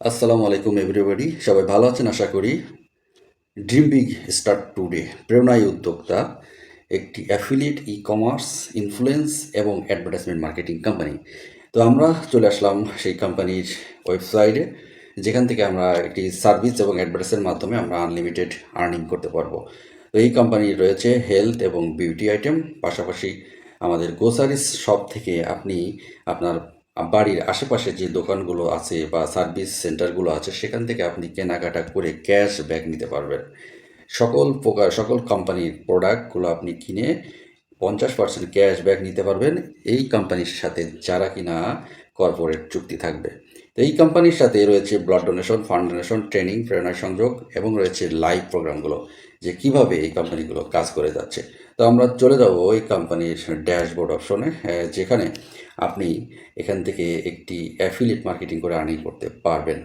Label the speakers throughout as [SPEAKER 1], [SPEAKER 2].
[SPEAKER 1] আসসালামু আলাইকুম এভরিবডি সবাই ভালো আছেন? আশা করি ড্রিম বিগ স্টার্ট টুডে প্রেরণায় উদ্যোক্তা, একটি অ্যাফিলিয়েট ই কমার্স ইনফ্লুয়েন্স এবং অ্যাডভার্টাইজমেন্ট মার্কেটিং কোম্পানি তো আমরা চলে আসলাম সেই কোম্পানির ওয়েবসাইটে যেখান থেকে আমরা একটি সার্ভিস এবং অ্যাডভার্টাইজের মাধ্যমে আমরা আনলিমিটেড আর্নিং করতে পারব। তো এই কোম্পানির রয়েছে হেলথ এবং বিউটি আইটেম পাশাপাশি আমাদের গ্রোসারিস শপ থেকে আপনি আপনার বাড়ির আশেপাশে যে দোকানগুলো আছে বা সার্ভিস সেন্টারগুলো আছে, সেখান থেকে আপনি কেনাকাটা করে ক্যাশ ব্যাক নিতে পারবেন। সকল প্রকার, সকল কোম্পানির প্রোডাক্টগুলো আপনি কিনে পঞ্চাশ পার্সেন্ট ক্যাশ ব্যাক নিতে পারবেন এই কোম্পানির সাথে, যারা কিনা কর্পোরেট চুক্তি থাকবে। তো এই কোম্পানির সাথে রয়েছে blood donation fund donation training প্রেরণা সংযোগ এবং রয়েছে লাইভ প্রোগ্রামগুলো যে কীভাবে এই কোম্পানিগুলো কাজ করে যাচ্ছে। তো আমরা চলে যাব এই কোম্পানির ড্যাশবোর্ড অপশনে যেখানে আপনি এখান থেকে একটি অ্যাফিলিয়েট মার্কেটিং করে আর্নিং করতে পারবেন।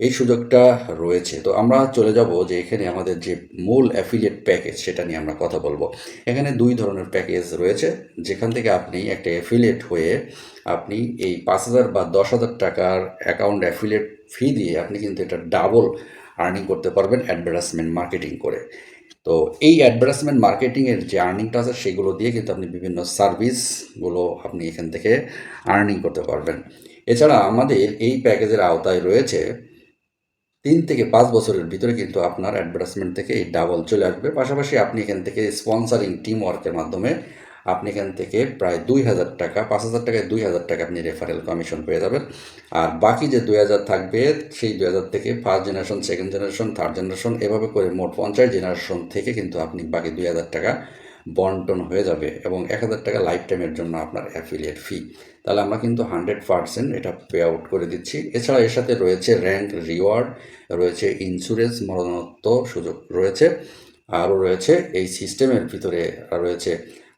[SPEAKER 1] এই সুযোগটা রয়েছে। তো আমরা চলে যাব যে এখানে আমাদের যে মূল অ্যাফিলিয়েট প্যাকেজ সেটা নিয়ে আমরা কথা বলব। এখানে দুই ধরনের প্যাকেজ রয়েছে। যেখান থেকে আপনি একটা অ্যাফিলিয়েট হয়ে আপনি এই পাঁচ হাজার বা দশ হাজার টাকার অ্যাকাউন্ট অ্যাফিলিয়েট ফি দিয়ে আপনি কিন্তু এটা ডাবল আর্নিং করতে পারবেন অ্যাডভার্টাইজমেন্ট মার্কেটিং করে। তো এই অ্যাডভার্টাইজমেন্ট মার্কেটিংয়ের যে আর্নিংটা আছে, সেগুলো দিয়ে কিন্তু আপনি বিভিন্ন সার্ভিসগুলো আপনি এখান থেকে আর্নিং করতে পারবেন। এছাড়া আমাদের এই প্যাকেজের আওতায় রয়েছে, তিন থেকে পাঁচ বছরের ভিতরে কিন্তু আপনার অ্যাডভার্টাইজমেন্ট থেকে এই ডাবল চলে আসবে। পাশাপাশি আপনি এখান থেকে স্পন্সারিং টিম ওয়ার্কের মাধ্যমে আপনি এখান থেকে প্রায় দুই হাজার টাকা, পাঁচ হাজার টাকায় দুই হাজার টাকা আপনি রেফারেল কমিশন পেয়ে যাবেন। আর বাকি যে দুই হাজার থাকবে, সেই দুই হাজার থেকে first generation second generation third generation এভাবে করে মোট পঞ্চাশ জেনারেশন থেকে কিন্তু আপনি বাকি দুই হাজার টাকা বন্টন হয়ে যাবে এবং এক হাজার টাকা লাইফ টাইমের জন্য আপনার অ্যাফিলিয়েট ফি তাহলে আমরা কিন্তু হান্ড্রেড পার্সেন্ট এটা পে আউট করে দিচ্ছি। এছাড়া এর সাথে রয়েছে র্যাঙ্ক রিওয়ার্ড রয়েছে ইন্স্যুরেন্স মরণত্ব সুযোগ রয়েছে। আরও রয়েছে এই সিস্টেমের ভিতরে রয়েছে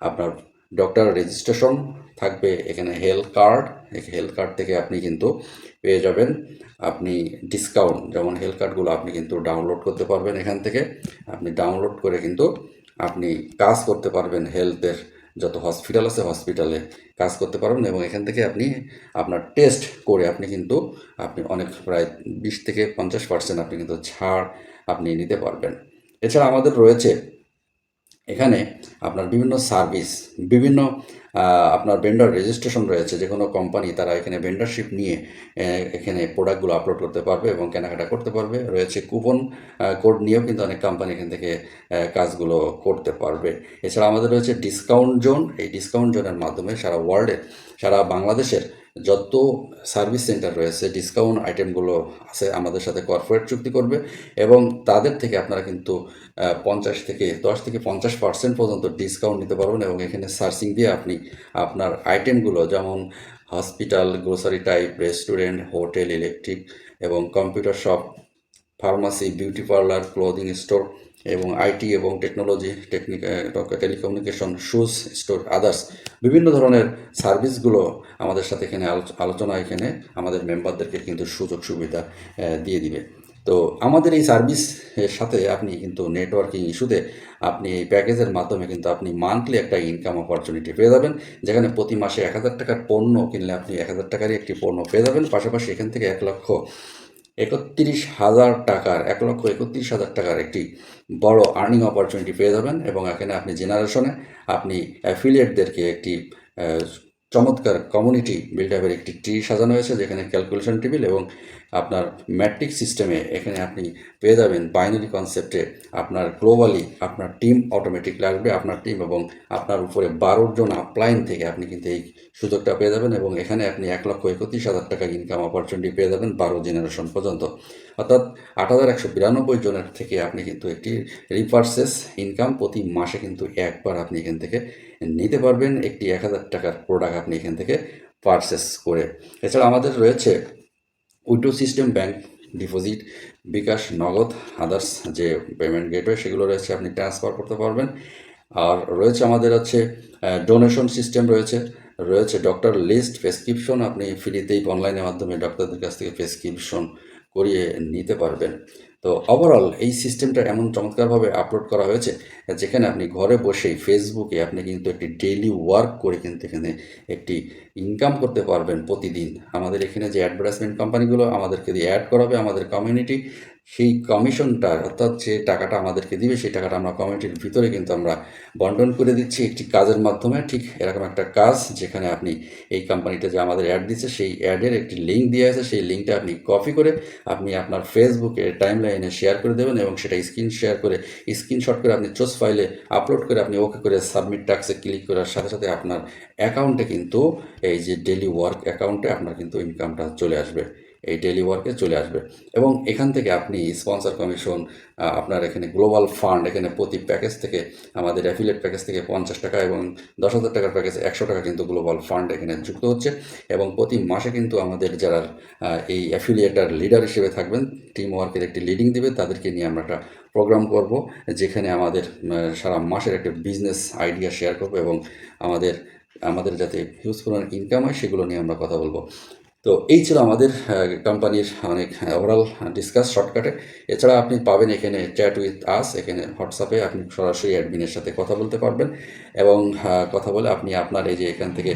[SPEAKER 1] আপনার ডক্টর রেজিস্ট্রেশন থাকবে এখানে হেলথ কার্ড হেলথ কার্ড থেকে আপনি কিন্তু পেয়ে যাবেন। আপনি ডিসকাউন্ট যেমন হেলথ কার্ডগুলো আপনি কিন্তু ডাউনলোড করতে পারবেন এখান থেকে। আপনি ডাউনলোড করে কিন্তু আপনি কাজ করতে পারবেন হেলথের যত হসপিটাল আছে হসপিটালে কাজ করতে পারবেন এবং এখান থেকে আপনি আপনার টেস্ট করে আপনি কিন্তু আপনি অনেক প্রায় বিশ থেকে পঞ্চাশ পার্সেন্ট আপনি কিন্তু ছাড় আপনি নিতে পারবেন। এছাড়া আমাদের রয়েছে এখানে আপনার বিভিন্ন সার্ভিস, বিভিন্ন আপনার ভেন্ডার রেজিস্ট্রেশন রয়েছে, যে কোনো কোম্পানি তারা এখানে ভেন্ডারশিপ নিয়ে এখানে প্রোডাক্টগুলো আপলোড করতে পারবে এবং কেনাকাটা করতে পারবে। রয়েছে কুপন কোড নিয়েও কিন্তু অনেক কোম্পানি এখান থেকে কাজগুলো করতে পারবে। এছাড়া আমাদের রয়েছে ডিসকাউন্ট জোন এই ডিসকাউন্ট জোনের মাধ্যমে সারা ওয়ার্ল্ডে সারা বাংলাদেশের যত সার্ভিস সেন্টার রয়েছে ডিসকাউন্ট আইটেমগুলো আছে আমাদের সাথে কর্পোরেট চুক্তি করবে এবং তাদের থেকে আপনারা কিন্তু পঞ্চাশ থেকে দশ থেকে পঞ্চাশ পার্সেন্ট পর্যন্ত ডিসকাউন্ট নিতে পারবেন এবং এখানে সার্চিং দিয়ে আপনি আপনার আইটেমগুলো যেমন hospital grocery type restaurant hotel electric এবং computer shop pharmacy beauty parlour clothing store এবং আইটি এবং technology, technique telecommunication, shoes, store, others বিভিন্ন ধরনের সার্ভিসগুলো আমাদের সাথে এখানে আলোচ- আলোচনা এখানে আমাদের মেম্বারদেরকে কিন্তু সুযোগ সুবিধা দিয়ে দিবে। তো আমাদের এই সার্ভিসের সাথে আপনি কিন্তু নেটওয়ার্কিং ইস্যুতে আপনি এই প্যাকেজের মাধ্যমে কিন্তু আপনি মান্থলি একটা ইনকাম অপরচুনিটি পেয়ে যাবেন, যেখানে প্রতি মাসে এক হাজার টাকার পণ্য কিনলে আপনি এক হাজার টাকারই একটি পণ্য পেয়ে যাবেন। পাশাপাশি এখান থেকে এক লক্ষ একত্রিশ হাজার টাকার, এক লক্ষ একত্রিশ হাজার টাকার একটি বড় আর্নিং অপরচুনিটি পেয়ে যাবেন এবং এখানে আপনি জেনারেশনে আপনি অ্যাফিলিয়েটদেরকে একটি চমৎকার কমিউনিটি বিল্ড আপের একটি ট্রি সাজানো হয়েছে, যেখানে ক্যালকুলেশন টেবিল এবং আপনার ম্যাট্রিক সিস্টেমে এখানে আপনি পেয়ে যাবেন বাইনারি কনসেপ্টে আপনার গ্লোবালি আপনার টিম অটোমেটিক লাগবে, আপনার টিম এবং আপনার উপরে বারো জন আপলাইন থেকে আপনি কিন্তু এই সুযোগটা পেয়ে যাবেন এবং এখানে আপনি এক লক্ষ একত্রিশ হাজার টাকা ইনকাম অপরচুনিটি পেয়ে যাবেন বারো জেনারেশন পর্যন্ত। অর্থাৎ আট হাজার একশো বিরানব্বই জনের থেকে আপনি কিন্তু একটি রিপার্সেস ইনকাম প্রতি মাসে কিন্তু একবার আপনি এখান থেকে নিতে পারবেন একটি এক হাজার টাকার প্রোডাক্ট আপনি এখান থেকে পারচেস করে। এছাড়া আমাদের রয়েছে withdraw system bank deposit, bKash, Nagad others যে পেমেন্ট গেটওয়ে সেগুলো রয়েছে, আপনি ট্রান্সফার করতে পারবেন। আর রয়েছে আমাদের হচ্ছে ডোনেশন সিস্টেম রয়েছে। রয়েছে ডক্টর লিস্ট প্রেসক্রিপশন আপনি ফ্রিতেই অনলাইনের মাধ্যমে ডক্টরদের কাছ থেকে প্রেসক্রিপশন করিয়ে নিতে পারবেন। তো ওভারঅল এই সিস্টেমটা এমন চমৎকারভাবে আপলোড করা হয়েছে, যেখানে আপনি ঘরে বসেই ফেসবুকে আপনি কিন্তু একটি ডেইলি ওয়ার্ক করে কিন্তু এখানে একটি ইনকাম করতে পারবেন প্রতিদিন। আমাদের এখানে যে অ্যাডভার্টাইজমেন্ট কোম্পানিগুলো আমাদেরকে দিয়ে অ্যাড করাবে, আমাদের কমিউনিটি সেই কমিশনটা অর্থাৎ যে টাকাটা আমাদেরকে দিবে, সেই টাকাটা আমরা কমিউনিটির ভিতরে কিন্তু আমরা বন্টন করে দিচ্ছি একটি কাজের মাধ্যমে। ঠিক এরকম একটা কাজ যেখানে আপনি এই কোম্পানিটা যে আমাদের অ্যাড দিচ্ছে, সেই অ্যাডের একটি লিঙ্ক দিয়ে আছে, সেই লিঙ্কটা আপনি কপি করে আপনি আপনার ফেসবুকে টাইম লাইনে শেয়ার করে দেবেন এবং সেটা স্ক্রিন শেয়ার করে স্ক্রিনশট করে আপনি চোস ফাইলে আপলোড করে আপনি ওকে করে সাবমিট টাক্সে ক্লিক করার সাথে সাথে আপনার অ্যাকাউন্টে কিন্তু এই যে ডেলি ওয়ার্ক অ্যাকাউন্টে আপনার কিন্তু ইনকামটা চলে আসবে। এই ডেলি ওয়ার্কে চলে আসবে। এবং এখান থেকে আপনি স্পন্সর কমিশন আপনার এখানে গ্লোবাল ফান্ড এখানে প্রতি প্যাকেজ থেকে আমাদের অ্যাফিলেট প্যাকেজ থেকে পঞ্চাশ টাকা এবং দশ হাজার টাকার প্যাকেজ একশো টাকা কিন্তু গ্লোবাল ফান্ড এখানে যুক্ত হচ্ছে। এবং প্রতি মাসে কিন্তু আমাদের যারা এই অ্যাফিলিয়েটার লিডার হিসেবে থাকবেন টিম ওয়ার্কের একটি লিডিং দিবে, তাদেরকে নিয়ে আমরা একটা প্রোগ্রাম করব, যেখানে আমাদের সারা মাসের একটা বিজনেস আইডিয়া শেয়ার করব এবং আমাদের আমাদের যাতে হিউজ পরিমাণ ইনকাম হয়, সেগুলো নিয়ে আমরা কথা বলব। তো এই ছিল আমাদের কোম্পানির অনেক ওভারঅল ডিসকাস শর্টকাটে এছাড়া আপনি পাবেন এখানে চ্যাট উইথ আস এখানে হোয়াটসঅ্যাপে আপনি সরাসরি অ্যাডমিনের সাথে কথা বলতে পারবেন। এবং কথা বলে আপনি আপনার এই যে এখান থেকে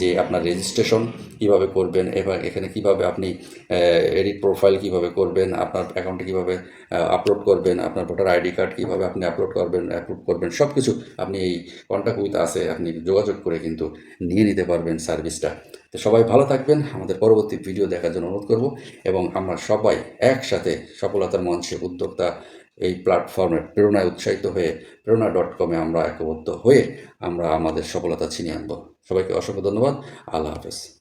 [SPEAKER 1] যে আপনার রেজিস্ট্রেশন কীভাবে করবেন এবার এখানে কীভাবে আপনি এডিট প্রোফাইল কীভাবে করবেন, আপনার অ্যাকাউন্টে কীভাবে আপলোড করবেন, আপনার ভোটার আইডি কার্ড কীভাবে আপনি আপলোড করবেন অ্যাপ্রুভ করবেন সব কিছু আপনি এই কন্ট্যাক্ট উইথ আসে আপনি যোগাযোগ করে কিন্তু নিয়ে নিতে পারবেন সার্ভিসটা তো সবাই ভালো থাকবেন, আমাদের পরবর্তী ভিডিও দেখার জন্য অনুরোধ করব এবং আমরা সবাই একসাথে সফলতার মঞ্চে উদ্যোক্তা এই প্ল্যাটফর্মে প্রেরণায় উৎসাহিত হয়ে প্রেরণা ডট কমে আমরা একবদ্ধ হয়ে আমরা আমাদের সফলতা ছিনিয়ে আনব। সবাইকে অসংখ্য ধন্যবাদ। আল্লাহ হাফেজ।